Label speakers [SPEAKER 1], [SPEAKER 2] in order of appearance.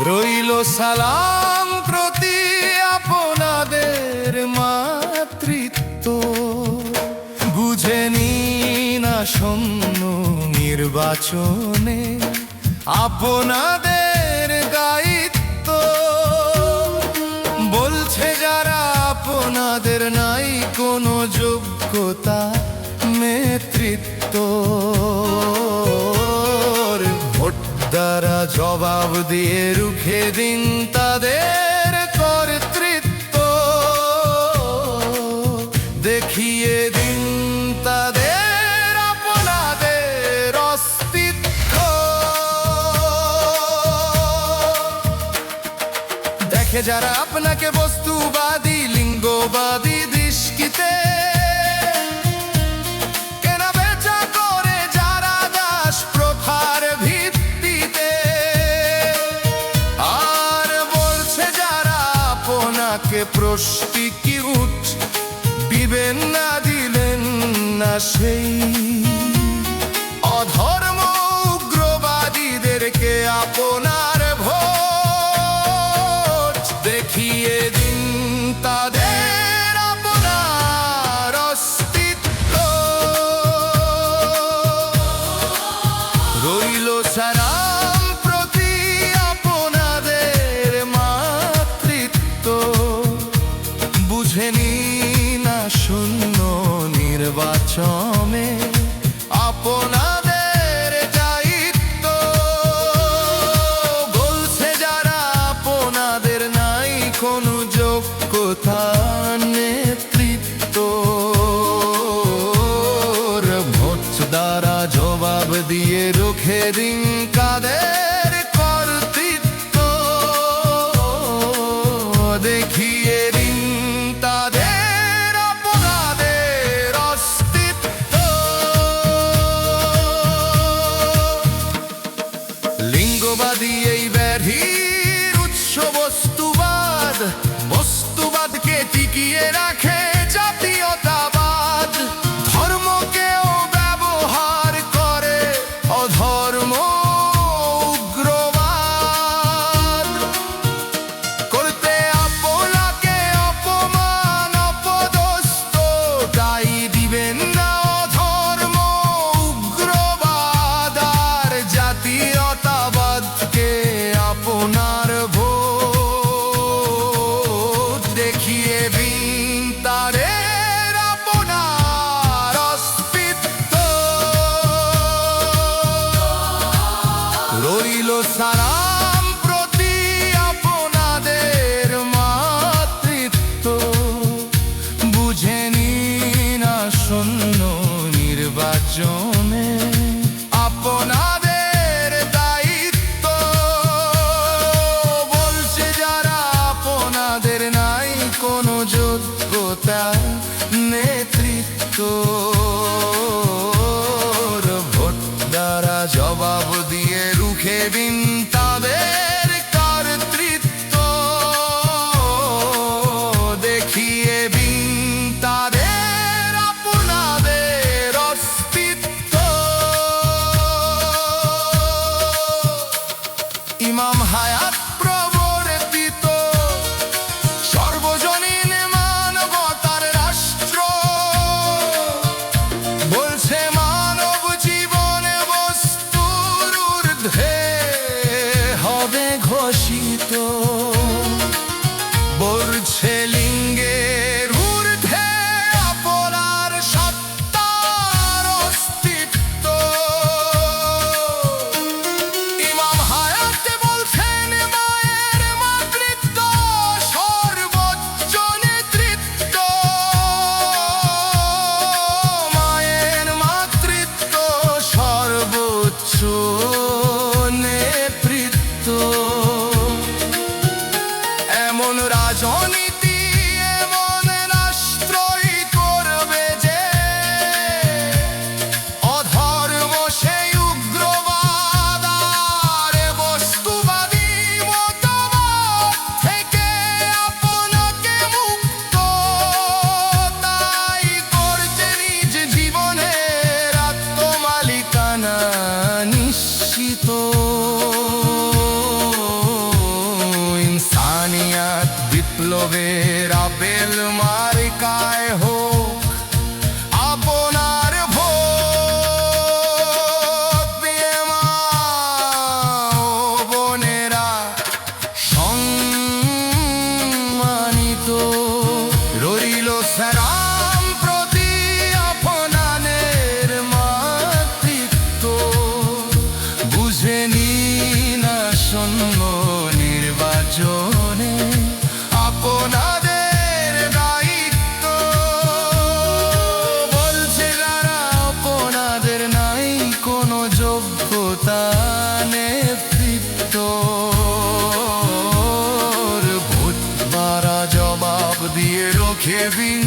[SPEAKER 1] রইল সালাম প্রতি আপনাদের মাতৃত্ব। বুঝে নিন আসন্ন নির্বাচনে আপনাদের দায়িত্ব। বলছে যারা আপনাদের নাই কোনো যোগ্যতা, নেতৃত্ব। জবাব দিয়ে রুখে দিন তাদের কর্তৃত্ব। দেখিয়ে দিন তাদের আপনাদের অস্তিত্ব। দেখে যারা আপনাকে বস্তুবাদী, লিঙ্গবাদী আপনাকে প্রস্টিকিউট দিবেন না দিলেন না সেই। অধর্ম উগ্রবাদীদেরকে আপনার ভোট দেখিয়ে নির্বাচনে আপনাদের দায়িত্ব। বলছে যারা, আপনাদের নাই কোনো যোগ্যতা, নেতৃত্ব। ভোট দ্বারা জবাব দিয়ে রুখে দিন কাদের রইল সারাম שלי. প্রতি আপনাদের দায়িত্ব। বলছে যারা আপনাদের নাই, কোনো যোগ্যতা নেতৃত্ব। ভোট জবাব দিয়ে রোখে বিন